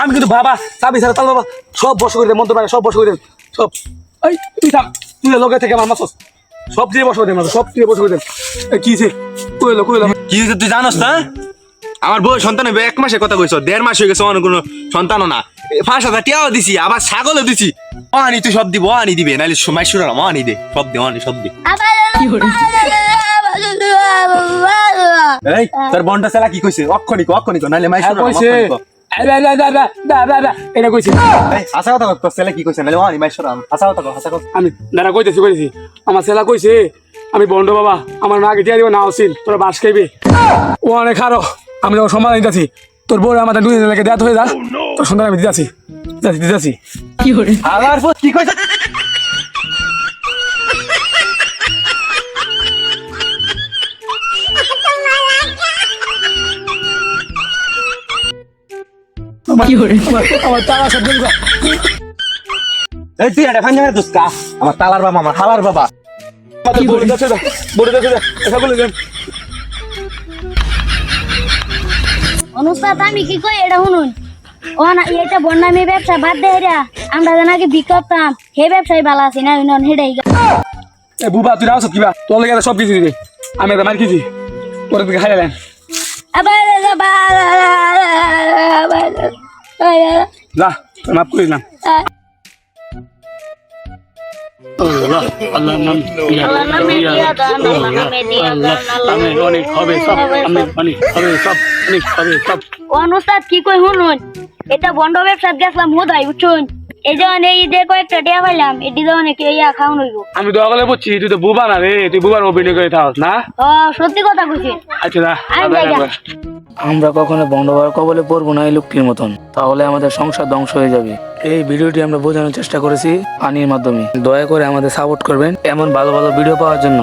আমি কিন্তু বাবা সাবি সারা তাল বাবা। সব বস করে মন্ত্র সব বস করে সব এই তুই থাম তুই লগে থেকে আমার মাছস সব দিয়ে বস করে সব দিয়ে বস করে দে। এই কিছে কইলো কইলো কি তুই জানোস না? আমার বউ সন্তান হইবে এক মাসে কথা কইছ দেড় মাস হয়ে গেছে আমার কোনো সন্তানও না। পাঁচ হাজার টিয়াও দিছি আবার ছাগলও দিছি। আনি তুই সব দিব আনি দিবে নাহলে সময় শুরু আনি দে সব দে আনি সব দে। এই তোর বন্ডা সেলা কি কইছে? অক্ষণিক অক্ষণিক নাহলে মাই কইছে। সেলা কইছে। কথা আমি দাঁড়া কইতেছি কইতেছি। আমার ছেলা কইছে আমি বন্ড বাবা আমার মাকে দিয়ে দিব না উচিত তোরা বাস খাইবে। ও অনেক খারো আমি যখন সমাধান দিতেছি। তোর বউ আমাদের দুই দিন লেগে দেয়াত হয়ে যা। তোর সন্তান আমি দিতেছি। দিতেছি দিতেছি। আবার কি কইছে? আমার তারা সব দেখবা এই তুই এটা ফাঞ্জা দুস্কা আমার তালার বাবা আমার হালার বাবা। বড় যাচ্ছে যা বড় যাচ্ছে যা এটা বলে দেন আমি কি কই এটা শুনুন ও না এটা বন্যামি ব্যবসা বাদ দে হেরা আমরা জানা কি বিকতাম হে ব্যবসায় ভালো আছি না উন্নয়ন হেডাই এ বুবা তুই রাও কিবা তোর লাগে সব কিছু দিবে আমি এটা মার খেয়েছি তোর দিকে খাইলেন যা তোর মাফ করিস না আমি অনেক হবে সব আমি অনেক হবে সব অনেক হবে সব। অনুস্তাদ কি কই এটা বন্ধ গেছিলাম হুদাই বুঝুন এই যে এই যে কয়েকটা টিয়া পাইলাম এটি ইয়া খাওয়ান হইব। আমি বুঝছি তুই তো বুবা না রে তুই বুবার অভিনয় করে থাকস না? ও সত্যি কথা কইছি আচ্ছা আমরা কখনো বন্ধবার কবলে পড়ব না এই লোকটির মতন। তাহলে আমাদের সংসার ধ্বংস হয়ে যাবে। এই ভিডিওটি আমরা বোঝানোর চেষ্টা করেছি পানির মাধ্যমে। দয়া করে আমাদের সাপোর্ট করবেন এমন ভালো ভালো ভিডিও পাওয়ার জন্য।